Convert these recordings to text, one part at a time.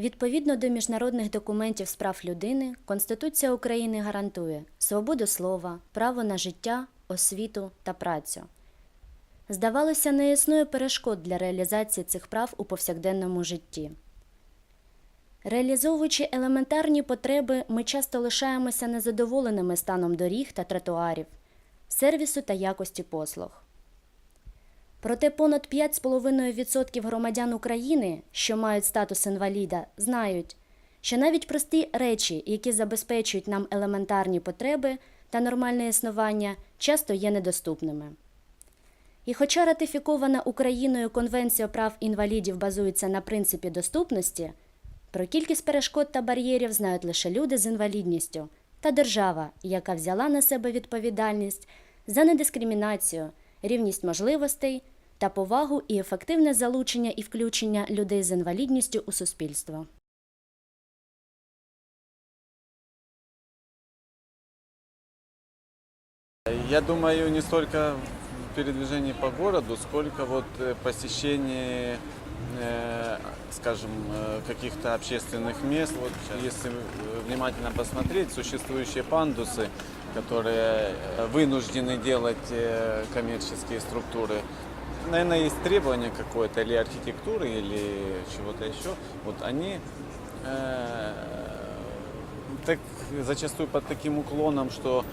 Відповідно до міжнародних документів з прав людини, Конституція України гарантує свободу слова, право на життя, освіту та працю. Здавалося, не існує перешкод для реалізації цих прав у повсякденному житті. Реалізовуючи елементарні потреби, ми часто лишаємося незадоволеними станом доріг та тротуарів, сервісу та якості послуг. Проте понад 5,5% громадян України, що мають статус інваліда, знають, що навіть прості речі, які забезпечують нам елементарні потреби та нормальне існування, часто є недоступними. І хоча ратифікована Україною Конвенція прав інвалідів базується на принципі доступності, про кількість перешкод та бар'єрів знають лише люди з інвалідністю та держава, яка взяла на себе відповідальність за недискримінацію, рівність можливостей та повагу і ефективне залучення і включення людей з інвалідністю у суспільство. Я думаю, не столько в передвижении по городу, сколько вот э, посещение, э, скажем, э, каких-то общественных мест. Вот если э, внимательно посмотреть, существующие пандусы, которые э, вынуждены делать э, коммерческие структуры, наверное, есть требование какое-то или архитектуры, или чего-то еще. Вот они э, так зачастую под таким уклоном, что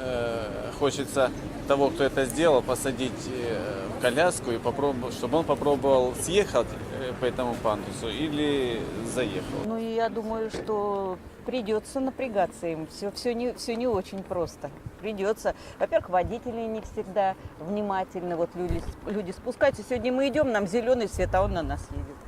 э, хочется того, кто это сделал, посадить э, в коляску и попробовать, чтобы он попробовал съехать э, по этому пандусу или заехал. Ну, и я думаю, что придется напрягаться им. Все, все, не, все не очень просто. Придется. Во-первых, водители не всегда внимательны. Вот люди, люди спускаются. Сегодня мы идем, нам зеленый свет, а он на нас едет.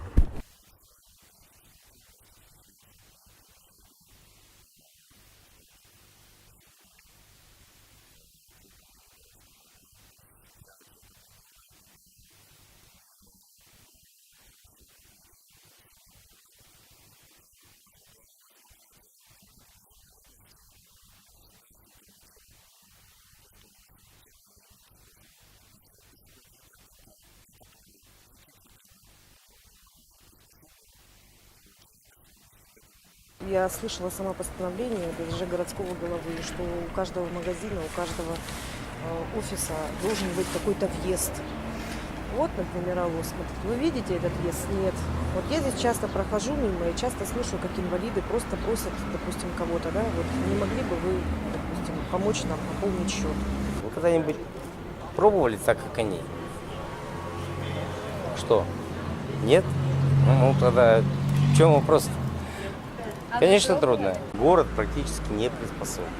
Я слышала само постановление даже городского головы, что у каждого магазина, у каждого э, офиса должен быть какой-то въезд. Вот, например, смотрите, вы видите этот въезд? Нет. Вот я здесь часто прохожу мимо и часто слышу, как инвалиды просто просят, допустим, кого-то, да, вот не могли бы вы, допустим, помочь нам пополнить счет? Вы когда-нибудь пробовали так, как они? Что? Нет? Ну, тогда в чем вопрос? Конечно, трудно. Город практически не приспособлен.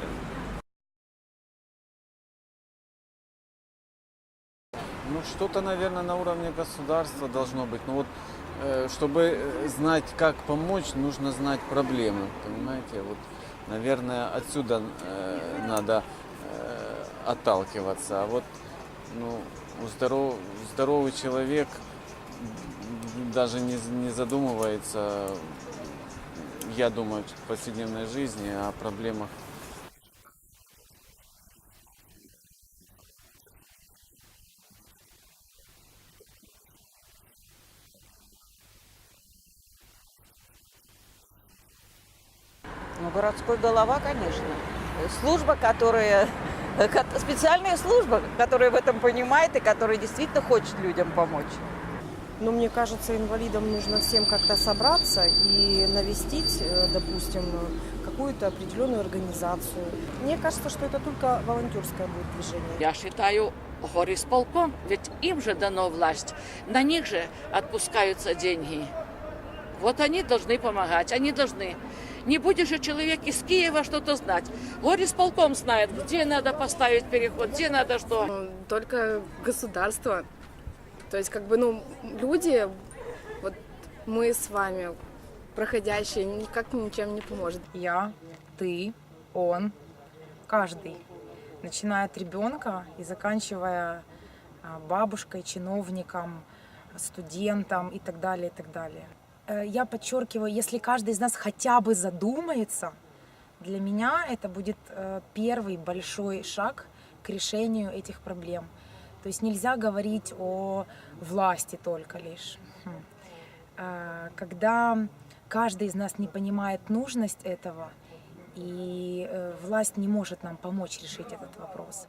Ну, что-то, наверное, на уровне государства должно быть. Ну вот, э, чтобы э, знать, как помочь, нужно знать проблемы, понимаете? Вот, наверное, отсюда э, надо э, отталкиваться. А вот, ну, здоров, здоровый человек даже не, не задумывается, я думаю, в повседневной жизни о проблемах Ну, городской голова, конечно. Служба, которая... ко- Специальная служба, которая в этом понимает и которая действительно хочет людям помочь. Но мне кажется, инвалидам нужно всем как-то собраться и навестить, э, допустим, какую-то определенную организацию. Мне кажется, что это только волонтерское будет движение. Я считаю, горисполком, ведь им же дано власть, на них же отпускаются деньги. Вот они должны помогать, они должны. Не будешь же человек из Киева что-то знать. Горисполком знает, где надо поставить переход, где надо что. Только государство. То есть, как бы, ну, люди, вот мы с вами, проходящие, никак ничем не поможет. я, ты, он, каждый, начиная от ребенка и заканчивая а, бабушкой, чиновником, студентом и так далее, и так далее. Э, Я подчеркиваю, если каждый из нас хотя бы задумается, для меня это будет э, первый большой шаг к решению этих проблем. То есть нельзя говорить о власти только лишь. Э, Когда каждый из нас не понимает нужность этого, и э, власть не может нам помочь решить этот вопрос.